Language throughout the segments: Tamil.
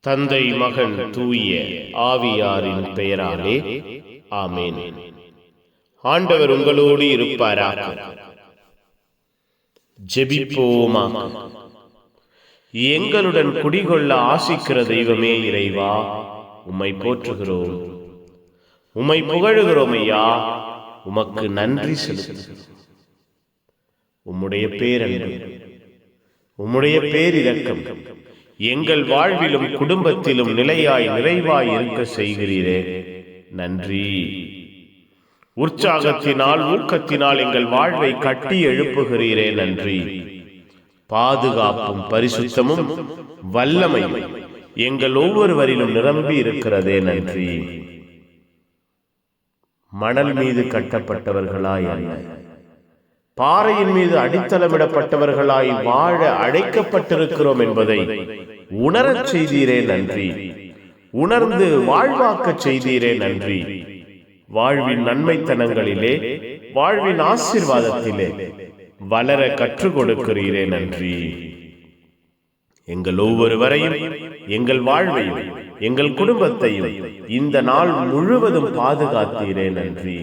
தந்தை மகன் தூய ஆவியாரின் பெயராலே ஆமேன். ஆண்டவர் உங்களோடு இருப்பாராக. ஜெபிப்போமா? எங்களுடன் குடிகொள்ள ஆசிக்கிற தெய்வமே இறைவா உம்மை போற்றுகிறோம். உம்மை புகழுகிறோம் ஐயா உமக்கு நன்றி செலுத்துகிறோம். உம்முடைய பேரன்பு உம்முடைய பேரிரக்கம் எங்கள் வாழ்விலும் குடும்பத்திலும் நிலையாய் நிறைவாய் இருக்க செய்கிறீரே. நன்றி. உற்சாகத்தினால் ஊக்கத்தினால் எங்கள் வாழ்வை கட்டி எழுப்புகிறீரே. நன்றி. பாதுகாப்பும் பரிசுத்தமும் வல்லமையும் எங்கள் ஒவ்வொருவரிலும் நிரம்பி இருக்கிறதே. நன்றி. மணல் மீது கட்டப்பட்டவர்களாய் அல்ல. பாறையின் மீது அடித்தளமிடப்பட்டவர்களாய் வாழ அழைக்கப்பட்டிருக்கிறோம் என்பதை உணரச் செய்தீரே நன்றி. உணர்ந்து வாழ்வாக்கச் செய்தீரே நன்றி. வாழ்வின் நன்மைத்தனங்களிலே வாழ்வின் ஆசிர்வாதத்திலே வளர கற்றுக் கொடுக்கிறீரே நன்றி. எங்கள் ஒவ்வொருவரையும் எங்கள் வாழ்வையும் எங்கள் குடும்பத்தையும் இந்த நாள் முழுவதும் பாதுகாத்தீரே நன்றி.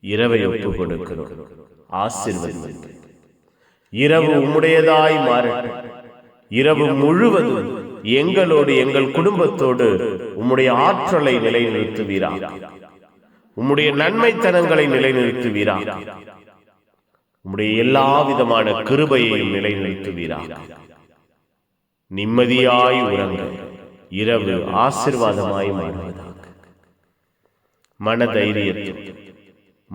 இரவை ஒப்புக் கொடுக்கிறோம். ஆசிர்வதிங்கள் இரவு உம்முடையதாய் மாறட்டும் இரவு முழுவதும் எங்களோடு எங்கள் குடும்பத்தோடு உம்முடைய ஆற்றலை நிலைநிறுத்துவீரா. உம்முடைய நன்மைத்தனங்களை நிலைநிறுத்துவீரா. உம்முடைய எல்லா விதமான கிருபையையும் நிலைநிறுத்துவீரா. நிம்மதியாய் உறங்க. இரவு ஆசிர்வாதமாய் மாறுவதாக. மனதைரியத்தோடு.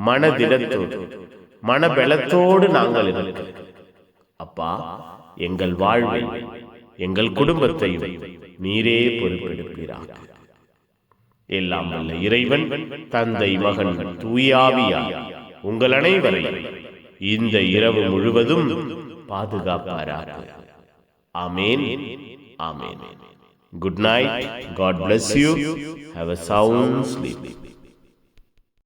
மனதிடத்தோடு. மனபலத்தோடு நாங்கள் இருக்க அப்பா எங்கள் வாழ்வை எங்கள் குடும்பத்தையும் நீரே பொறுப்பெடுப்பீராக. எல்லாம் வல்ல இறைவன் தந்தை மகன் தூயாவியா உங்கள் அனைவரை இந்த இரவு முழுவதும் பாதுகாப்பாராக. Amen amen good night God bless you have a sound sleep.